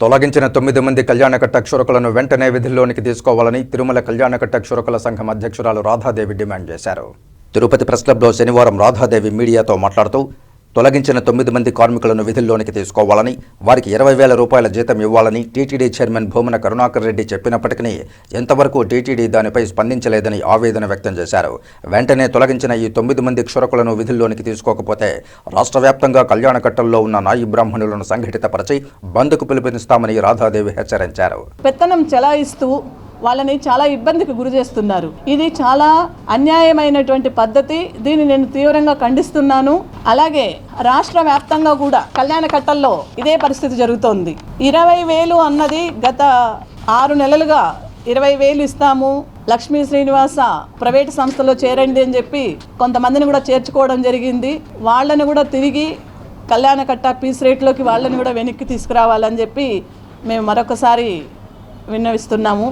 తొలగించిన తొమ్మిది మంది కళ్యాణకట్ట క్షురకులను వెంటనే విధుల్లోనికి తీసుకోవాలని తిరుమల కళ్యాణకట్ట క్షురకుల సంఘం అధ్యక్షురాలు రాధాదేవి డిమాండ్ చేశారు. తిరుపతి ప్రెస్ క్లబ్లో శనివారం రాధాదేవి మీడియాతో మాట్లాడుతూ తొలగించిన తొమ్మిది మంది కార్మికులను విధుల్లోనికి తీసుకోవాలని వారికి ఇరవై వేల రూపాయల జీతం ఇవ్వాలని టీటీడీ చైర్మన్ భూమన కరుణాకర్ రెడ్డి చెప్పినప్పటికీ ఎంతవరకు టీటీడీ దానిపై స్పందించలేదని ఆవేదన వ్యక్తం చేశారు. వెంటనే తొలగించిన ఈ తొమ్మిది మంది క్షురకులను విధుల్లోనికి తీసుకోకపోతే రాష్ట్ర వ్యాప్తంగా కళ్యాణకట్టంలో ఉన్న నాయి బ్రాహ్మణులను సంఘటితపరిచి బంద్కు పిలుపునిస్తామని రాధాదేవి హెచ్చరించారు. పెత్తనం చెలాయిస్తూ వాళ్ళని చాలా ఇబ్బందికి గురి చేస్తున్నారు. ఇది చాలా అన్యాయమైనటువంటి పద్ధతి. దీన్ని నేను తీవ్రంగా ఖండిస్తున్నాను. అలాగే రాష్ట్ర వ్యాప్తంగా కూడా కళ్యాణ కట్టల్లో ఇదే పరిస్థితి జరుగుతోంది. ఇరవై వేలు అన్నది గత ఆరు నెలలుగా ఇరవై వేలు ఇస్తాము. లక్ష్మీ శ్రీనివాస ప్రైవేట్ సంస్థలో చేరండి అని చెప్పి కొంతమందిని కూడా చేర్చుకోవడం జరిగింది. వాళ్ళని కూడా తిరిగి కళ్యాణకట్ట పీస్ రేట్లోకి వాళ్ళని కూడా వెనక్కి తీసుకురావాలని చెప్పి మేము మరొకసారి విన్నవిస్తున్నాము.